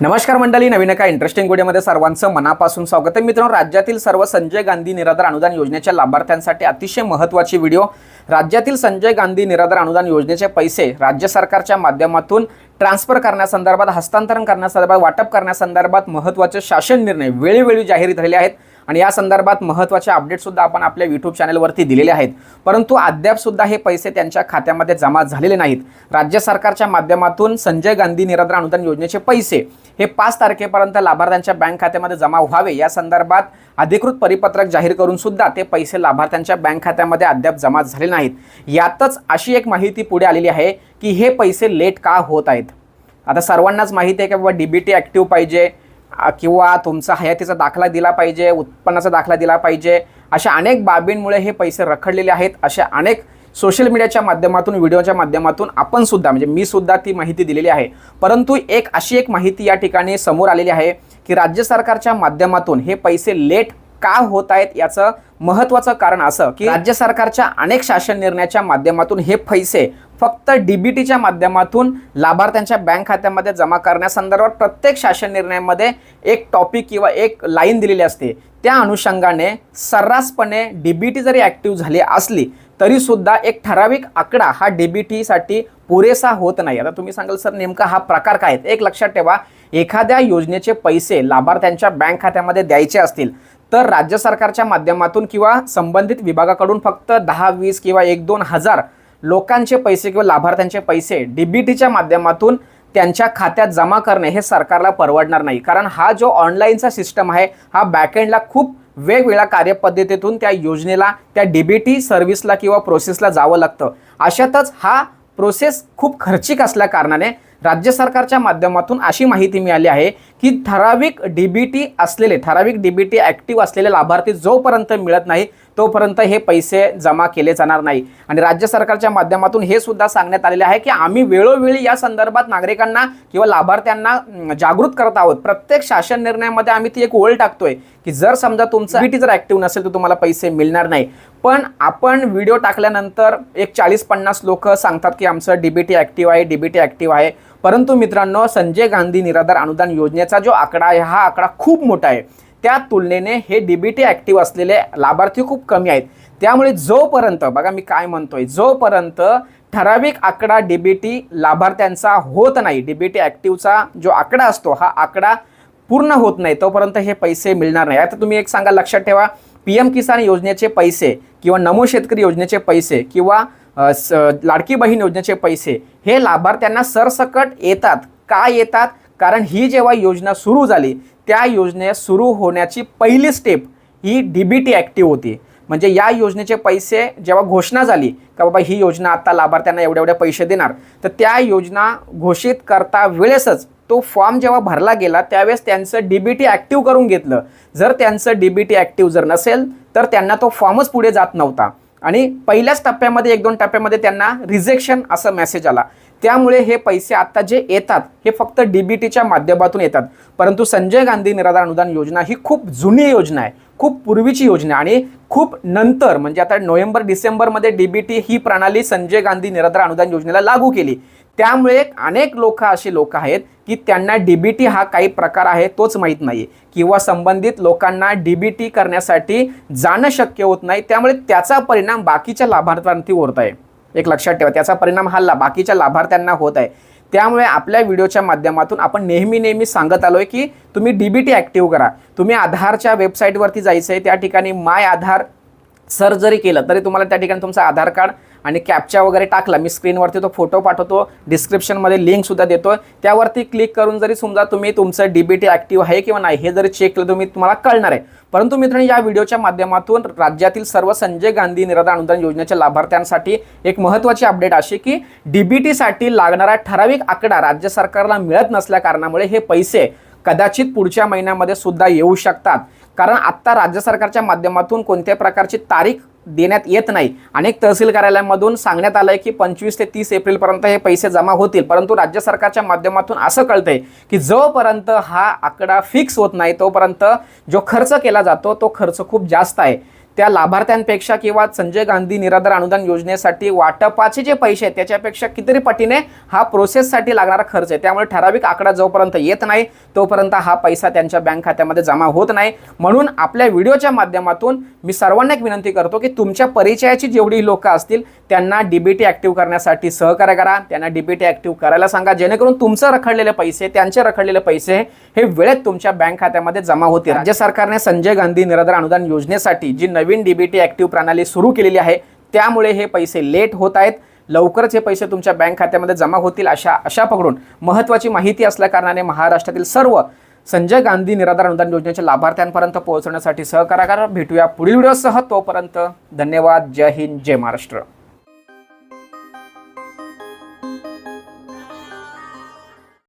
नमस्कार मंडळी नवीन एका इंटरेस्टिंग व्हिडिओमध्ये सर्वांचं मनापासून स्वागत आहे. मित्रांनो राज्यातील सर्व संजय गांधी निराधार अनुदान योजनेच्या लाभार्थ्यांसाठी अतिशय महत्त्वाची व्हिडिओ राज्यातील संजय गांधी निराधार अनुदान योजनेचे पैसे राज्य सरकारच्या माध्यमातून ट्रान्सफर करण्यासंदर्भात हस्तांतरण करण्यासंदर्भात वाटप करण्यासंदर्भात महत्त्वाचे शासन निर्णय वेळोवेळी जाहीर झालेले आहेत. आणि या संदर्भात महत्त्वाचे अपडेटसुद्धा आपण आपल्या यूट्यूब चॅनलवरती दिलेले आहेत. परंतु अद्यापसुद्धा हे पैसे त्यांच्या खात्यामध्ये जमा झालेले नाहीत. राज्य सरकारच्या माध्यमातून संजय गांधी निराधार अनुदान योजनेचे पैसे हे पाच तारखेपर्यंत लाभार्थ्यांच्या बँक खात्यामध्ये जमा व्हावे. या संदर्भात अधिकृत परिपत्रक जाहीर करून सुद्धा ते पैसे लाभार्थ्यांच्या बँक खात्यामध्ये अद्याप जमा झाले नाहीत. यातच अशी एक माहिती पुढे आलेली आहे. की हे पैसे लेट का होत आहेत? आता सर्वांनाच माहिती आहे की बाबा डी बी टी ॲक्टिव्ह पाहिजे किंवा तुमचा हयातीचा दाखला दिला पाहिजे उत्पन्नाचा दाखला दिला पाहिजे अशा अनेक बाबींमुळे हे पैसे रखडलेले आहेत अशा अनेक सोशल मीडियाच्या माध्यमातून व्हिडिओच्या माध्यमातून आपण सुद्धा म्हणजे मी सुद्धा ती माहिती दिलेली आहे. परंतु एक अशी एक माहिती या ठिकाणी समोर आलेली आहे की राज्य सरकारच्या माध्यमातून हे पैसे लेट का होत आहेत याचं महत्त्वाचं कारण असं की राज्य सरकारच्या अनेक शासन निर्णयाच्या माध्यमातून हे पैसे फक्त डीबीटीच्या माध्यमातून लाभार्थ्यांच्या बँक खात्यामध्ये जमा करण्यासंदर्भात प्रत्येक शासन निर्णयामध्ये एक टॉपिक किंवा एक लाईन दिलेली असते. त्या अनुषंगाने सर्रासपणे डीबीटी जरी ॲक्टिव्ह झाली असली तरी सुद्धा एक ठराविक आकडा हा डीबीटीसाठी पुरेसा होत नाही. आता तुम्ही सांगाल सर नेमका हा प्रकार काय? आहे एक लक्षात ठेवा एखाद्या योजनेचे पैसे लाभार्थ्यांच्या बँक खात्यामध्ये द्यायचे असतील तर राज्य सरकारच्या माध्यमातून किंवा संबंधित विभागाकडून फक्त दहा वीस किंवा एक दोन हजार लोकांचे पैसे किंवा लाभार्थ्यांचे पैसे डीबीटीच्या माध्यमातून त्यांच्या खात्यात जमा करणे हे सरकारला परवडणार नाही. कारण हा जो ऑनलाईनचा सिस्टम आहे हा बॅकएंडला खूप वेगवेगळ्या कार्यपद्धतीतून त्या योजनेला त्या डीबीटी सर्व्हिसला किंवा प्रोसेसला जावं लागतं. अशातच हा प्रोसेस खूप खर्चिक असल्या कारणाने राज्य सरकारच्या माध्यमातून अशी माहिती मिळाली आहे की ठराविक डीबीटी असलेले ठराविक डीबीटी ॲक्टिव्ह असलेले लाभार्थी जोपर्यंत मिळत नाही तोपर्यंत हे पैसे जमा केले जाणार नाही. आणि राज्य सरकारच्या माध्यमातून हे सुद्धा सांगण्यात आलेले आहे की आम्ही वेळोवेळी या संदर्भात नागरिकांना किंवा लाभार्थ्यांना जागृत करत आहोत. प्रत्येक शासन निर्णयामध्ये आम्ही ती एक ओळ टाकतोय की जर समजा तुमचं डीबीटी जर ॲक्टिव्ह नसेल तर तुम्हाला पैसे मिळणार नाही. पण आपण व्हिडिओ टाकल्यानंतर एक चाळीस पन्नास लोक सांगतात की आमचं डीबीटी ॲक्टिव्ह आहे डीबीटी ॲक्टिव्ह आहे. परंतु मित्रांनो संजय गांधी निराधार अनुदान योजनेचा जो आकडा आहे हा आकडा खूप मोठा आहे. त्या तुलनेने हे डीबीटी ॲक्टिव्ह असलेले लाभार्थी खूप कमी आहेत. त्यामुळे जोपर्यंत बघा मी काय म्हणतोय जोपर्यंत ठराविक आकडा डीबीटी लाभार्थ्यांचा होत नाही डीबीटी ॲक्टिव्हचा जो आकडा असतो हा आकडा पूर्ण होत नाही तोपर्यंत हे पैसे मिळणार नाही. आता तुम्ही एक सांगा लक्षात ठेवा पी एम किसान योजनेचे पैसे किंवा नमो शेतकरी योजनेचे पैसे किंवा स लाडकी बहीण योजनेचे पैसे हे लाभार्थ्यांना सरसकट येतात. का येतात? कारण ही जेव्हा योजना सुरू झाली त्या योजने सुरू होण्याची पहिली स्टेप ही डी बी टी ॲक्टिव्ह होती. म्हणजे या योजनेचे पैसे जेव्हा घोषणा झाली का बाबा ही योजना आता लाभार्थ्यांना एवढे एवढे पैसे देणार तर त्या योजना घोषित करता वेळेसच तो फॉर्म जेव्हा भरला गेला त्यावेळेस त्यांचं डी बी टी ॲक्टिव्ह करून घेतलं. जर त्यांचं डी बी टी ॲक्टिव्ह जर नसेल तर त्यांना तो फॉर्मच पुढे जात नव्हता. आणि पहिल्याच टप्प्यामध्ये एक दोन टप्प्यामध्ये त्यांना रिजेक्शन असं मेसेज आला. त्यामुळे हे पैसे आता जे येतात हे फक्त डी बी टीच्या माध्यमातून येतात. परंतु संजय गांधी निराधार अनुदान योजना ही खूप जुनी योजना आहे खूप पूर्वीची योजना आणि खूप नंतर म्हणजे आता नोव्हेंबर डिसेंबरमध्ये डी बी टी ही प्रणाली संजय गांधी निराधार अनुदान योजनेला लागू केली. त्यामुळे अनेक लोक अशी लोक आहेत की त्यांना डी बी टी हा काही प्रकार आहे तोच माहीत नाही किंवा संबंधित लोकांना डी बी टी करण्यासाठी जाणं शक्य होत नाही त्यामुळे त्याचा परिणाम बाकीच्या लाभार्थ्यांवरती होत आहे. एक लक्षात ठेवा. त्याचा परिणाम हा ला बाकीच्या लाभार्थ्यांना होत आहे. त्यामुळे आपल्या व्हिडिओच्या माध्यमातून आपण नेहमी नेहमी सांगत आलो आहे की तुम्ही डी बी टी ॲक्टिव्ह करा. तुम्ही आधारच्या वेबसाईटवरती जायचं आहे त्या ठिकाणी माय आधार सर्च जरी केलं तरी तुम्हाला त्या ठिकाणी तुमचं आधार कार्ड आणि कॅप्चा वगैरे टाकला. मी स्क्रीनवरती तो फोटो पाठवतो. डिस्क्रिप्शनमध्ये लिंकसुद्धा देतो त्यावरती क्लिक करून जरी समजा तुम्ही तुमचं डी बी टी ॲक्टिव्ह आहे किंवा नाही हे जरी चेक केलं तुम्ही तुम्हाला कळणार आहे. परंतु मित्रांनो या व्हिडिओच्या माध्यमातून राज्यातील सर्व संजय गांधी निराधार अनुदान योजनेच्या लाभार्थ्यांसाठी एक महत्त्वाची अपडेट अशी की डी बी टीसाठी लागणारा ठराविक आकडा राज्य सरकारला मिळत नसल्या कारणामुळे हे पैसे कदाचित पुढच्या महिन्यामध्ये सुद्धा येऊ शकतात. कारण आत्ता राज्य सरकारच्या माध्यमातून कोणत्या प्रकारची तारीख देण्यात येत नाही. अनेक तहसील कार्यालयामधून सांगण्यात आलं आहे की पंचवीस ते तीस एप्रिलपर्यंत हे पैसे जमा होतील. परंतु राज्य सरकारच्या माध्यमातून असं कळतंय की जोपर्यंत हा आकडा फिक्स होत नाही तोपर्यंत जो खर्च केला जातो तो खर्च खूप जास्त आहे. त्या लाभार्थ्यांपेक्षा किंवा संजय गांधी निराधार अनुदान योजनेसाठी वाटपाचे जे पैसे आहेत त्याच्यापेक्षा कितीतरी पटीने हा प्रोसेससाठी लागणारा खर्च आहे. त्यामुळे ठराविक आकडा जोपर्यंत येत नाही तोपर्यंत हा पैसा त्यांच्या बँक खात्यामध्ये जमा होत नाही. म्हणून आपल्या व्हिडिओच्या माध्यमातून मी सर्वांना एक विनंती करतो की तुमच्या परिचयाची जेवढी लोकं असतील त्यांना डीबीटी ऍक्टिव्ह करण्यासाठी सहकार्य करा. त्यांना डीबीटी ऍक्टिव्ह करायला सांगा. जेणेकरून तुमचं रखडलेले पैसे त्यांचे रखडलेले पैसे हे वेळेत तुमच्या बँक खात्यामध्ये जमा होतील. राज्य सरकारने संजय गांधी निराधार अनुदान योजनेसाठी जी नवीन डी बी टी ॲक्टिव्ह प्रणाली सुरू केलेली आहे. त्यामुळे हे पैसे लेट होत आहेत. लवकरच हे पैसे तुमच्या बँक खात्यामध्ये जमा होतील अशा अशा पकडून महत्त्वाची माहिती असल्याकारणाने महाराष्ट्रातील सर्व संजय गांधी निराधार अनुदान योजनेच्या लाभार्थ्यांपर्यंत पोहोचवण्यासाठी सहकार्य करा भेटूया पुढील व्हिडिओसह. तोपर्यंत धन्यवाद. जय हिंद जय महाराष्ट्र.